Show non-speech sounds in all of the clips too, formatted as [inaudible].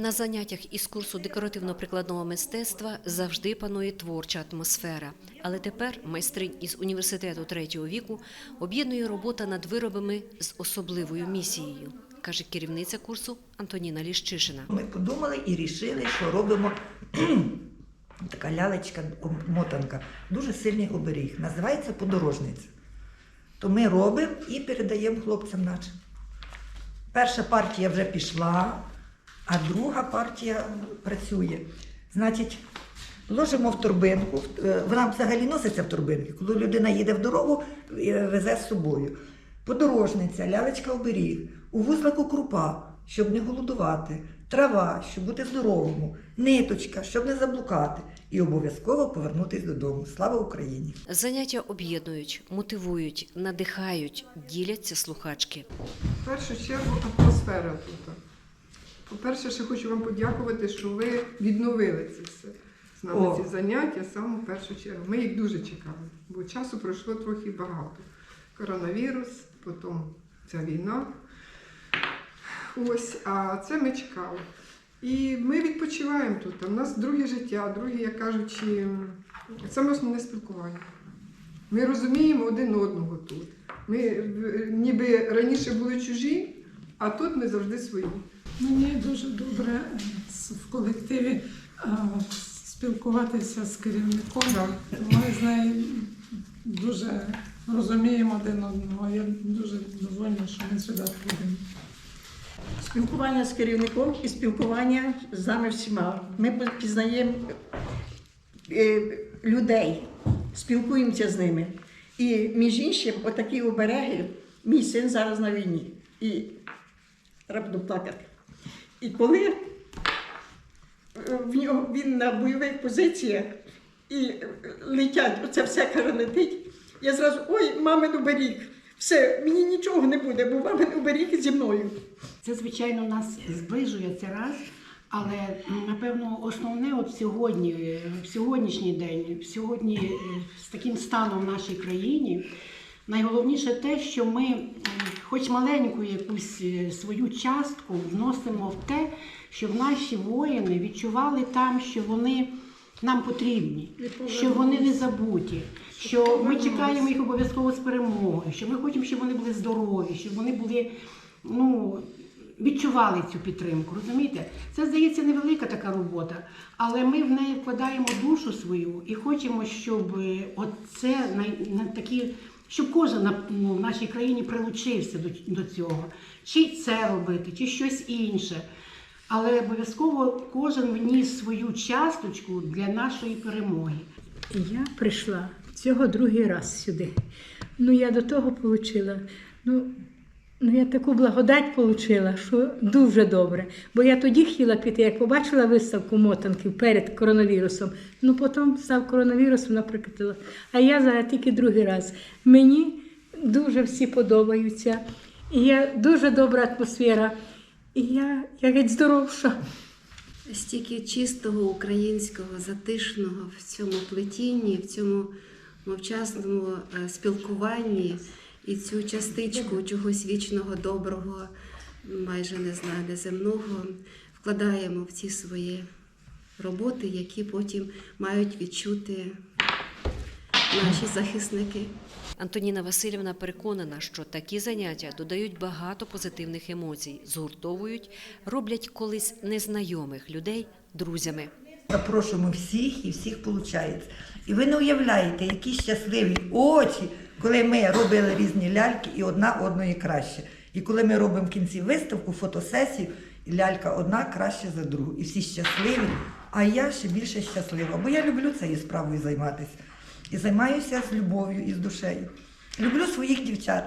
На заняттях із курсу декоративно-прикладного мистецтва завжди панує творча атмосфера. Але тепер майстринь із університету третього віку об'єднує робота над виробами з особливою місією, каже керівниця курсу Антоніна Ліщишина. Ми подумали і рішили, що робимо [clears throat] така лялечка, мотанка, дуже сильний оберіг. Називається подорожниця. То ми робимо і передаємо хлопцям нашим. Перша партія вже пішла, а друга партія працює. Значить, ложимо в торбинку, е, вона взагалі носиться в торбинки. Коли людина їде в дорогу, е, везе з собою. Подорожниця, лялечка оберіг, у вузлику крупа, щоб не голодувати, трава, щоб бути здоровому, ниточка, щоб не заблукати, і обов'язково повернутися додому. Слава Україні! Заняття об'єднують, мотивують, надихають, діляться слухачки. В першу чергу атмосфера тут. По-перше, ще хочу вам подякувати, що ви відновили це все. З нами О. ці заняття саме в першу чергу. Ми їх дуже чекали, бо часу пройшло трохи багато. Коронавірус, потім ця війна. Ось, а це ми чекали. І ми відпочиваємо тут. У нас друге життя, друге, як кажучи, саме основне спілкування. Ми розуміємо один одного тут. Ми е, ніби раніше були чужі, а тут ми завжди свої. Мені дуже добре е, в колективі е, спілкуватися з керівником. Ми з нею дуже розуміємо один одного. Я дуже довольна, що ми сюди ходимо. Спілкування з керівником і спілкування з нами всіма. Ми пізнаємо е, людей, спілкуємося з ними. І між іншим, отакі обереги, мій син зараз на війні. І треба буду плакати. І коли е, в нього він на бойових позиціях і е, летять, оце все каранетить, я зразу, ой, мамин оберіг, все, мені нічого не буде, бо мамин оберіг зі мною. Це, звичайно, нас зближує це раз. Але напевно основне от сьогодні, е, в сьогоднішній день, сьогодні е, з таким станом в нашій країні, найголовніше те, що ми, хоч маленьку якусь е, свою частку, вносимо в те, щоб наші воїни відчували там, що вони нам потрібні, що вони не забуті, що ми чекаємо їх обов'язково з перемогою, що ми хочемо, щоб вони були здорові, щоб вони були ну, відчували цю підтримку. Розумієте? Це здається невелика така робота, але ми в неї вкладаємо душу свою і хочемо, щоб е, оце на, на такі. Щоб кожен ну, в нашій країні прилучився до, до цього, чи це робити, чи щось інше. Але обов'язково кожен вніс свою часточку для нашої перемоги. Я прийшла цього другий раз сюди. Ну, я до того отримала. Ну, ну, я таку благодать отримала, що дуже добре. Бо я тоді хотіла піти, як побачила виставку мотанків перед коронавірусом. Ну, потім став коронавірус, вона прикатила. А я зараз тільки другий раз. Мені дуже всі подобаються. І я дуже добра атмосфера. І я, я геть здоровша. стільки чистого українського, затишного в цьому плетінні, в цьому мовчасному е, спілкуванні і цю частичку чогось вічного, доброго, майже не знаю, неземного, вкладаємо в ці свої роботи, які потім мають відчути наші захисники. Антоніна Васильівна переконана, що такі заняття додають багато позитивних емоцій, згуртовують, роблять колись незнайомих людей друзями. Запрошуємо всіх і всіх виходить. І ви не уявляєте, які щасливі очі, коли ми робили різні ляльки і одна одної краще. І коли ми робимо в кінці виставку, фотосесію, і лялька одна краще за другу. І всі щасливі, а я ще більше щаслива, бо я люблю цією справою займатися. І займаюся з любов'ю і з душею. Люблю своїх дівчат.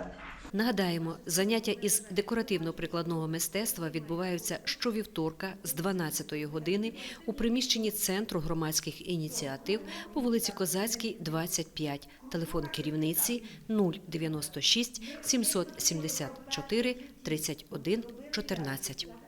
Нагадаємо, заняття із декоративно-прикладного мистецтва відбуваються щовівторка з 12 години у приміщенні Центру громадських ініціатив по вулиці Козацькій, 25. Телефон керівниці 096 774 31 14.